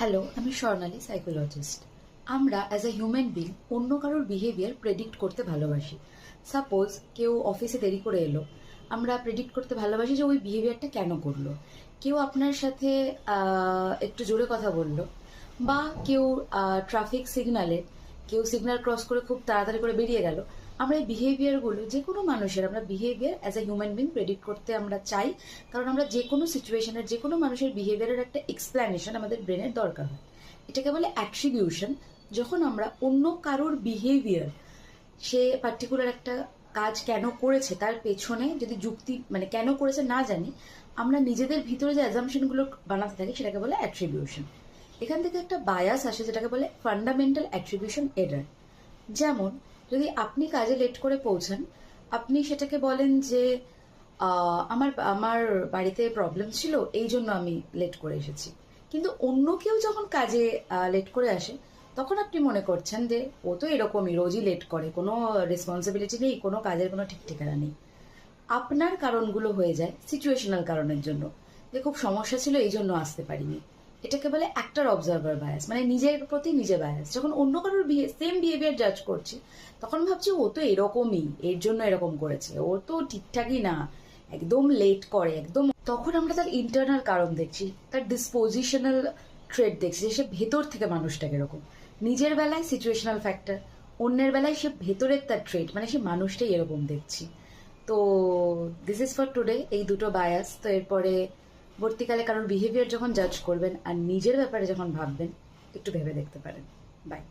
Hello আমি Swarnali psychologist আমরা as a human being অন্য কারোর বিহেভিয়ার প্রেডিক্ট করতে ভালোবাসি। সাপোজ কেউ অফিসে দেরি করে এলো। আমরা প্রেডিক্ট করতে ভালোবাসি যে ওই বিহেভিয়ারটা কেন করল। কেউ আপনার সাথে একটু জোরে কথা বলল বা কেউ ট্রাফিক সিগনালে কেউ সিগন্যাল ক্রস করে খুব তাড়াতাড়ি করে বেরিয়ে গেল। আমরা এই বিহেভিয়ারগুলো যে কোনো মানুষের, আমরা behaviour as a human being predict করতে আমরা চাই। কারণ আমরা যে কোনো সিচুয়েশনের যে কোনো মানুষের বিহেভিয়ারের একটা এক্সপ্লেনেশন আমাদের ব্রেনের দরকার হয়। এটাকে বলে অ্যাট্রিবিউশন যখন আমরা অন্য কারোর বিহেভিয়ার সে পার্টিকুলার একটা কাজ কেন করেছে, তার পেছনে যদি যুক্তি মানে কেন করেছে না জানি, আমরা নিজেদের ভিতরে যে অ্যাজামশনগুলো বানাতে থাকি, সেটাকে বলে অ্যাট্রিবিউশন এখান থেকে একটা বায়াস আসে, যেটাকে বলে ফান্ডামেন্টাল অ্যাট্রিবিউশন এরার যেমন যদি আপনি কাজে লেট করে পৌঁছান, আপনি সেটাকে বলেন যে আমার আমার বাড়িতে প্রবলেম ছিল, এই জন্য আমি লেট করে এসেছি। কিন্তু অন্য কেউ যখন কাজে লেট করে আসে, তখন আপনি মনে করছেন যে, ও তো এরকমই, রোজই লেট করে, কোনো রেসপন্সিবিলিটি নেই, কোনো কাজের কোনো ঠিক ঠিকানা নেই। আপনার কারণগুলো হয়ে যায় সিচুয়েশনাল কারণের জন্য, যে খুব সমস্যা ছিল, এই জন্য আসতে পারিনি। এটাকে বলে অ্যাক্টর অবজারভার বায়াস মানে নিজের প্রতি নিজে বায়াস যখন অন্য কারোর সেম বিহেভিয়ার জাজ করছি, তখন ভাবছি ও তো এরকমই, এর জন্য এরকম করেছে। ও তো ঠিকঠাকই না, একদম লেট করে, একদম তখন আমরা তার ইন্টারনাল কারণ দেখছি, তার ডিসপোজিশনাল ট্রেড দেখছি যে সে ভেতর থেকে মানুষটাকে এরকম। নিজের বেলায় সিচুয়েশনাল ফ্যাক্টর অন্যের বেলায় সে ভেতরের তার ট্রেড মানে সে মানুষটাই এরকম দেখছি। তো দিস ইজ ফর টুডে এই দুটো বায়াস তো এরপরে ভর্তিকালে কারণ বিহেভিয়ার যখন জাজ করবেন আর নিজের ব্যাপারে যখন ভাববেন, একটু ভেবে দেখতে পারেন। বাই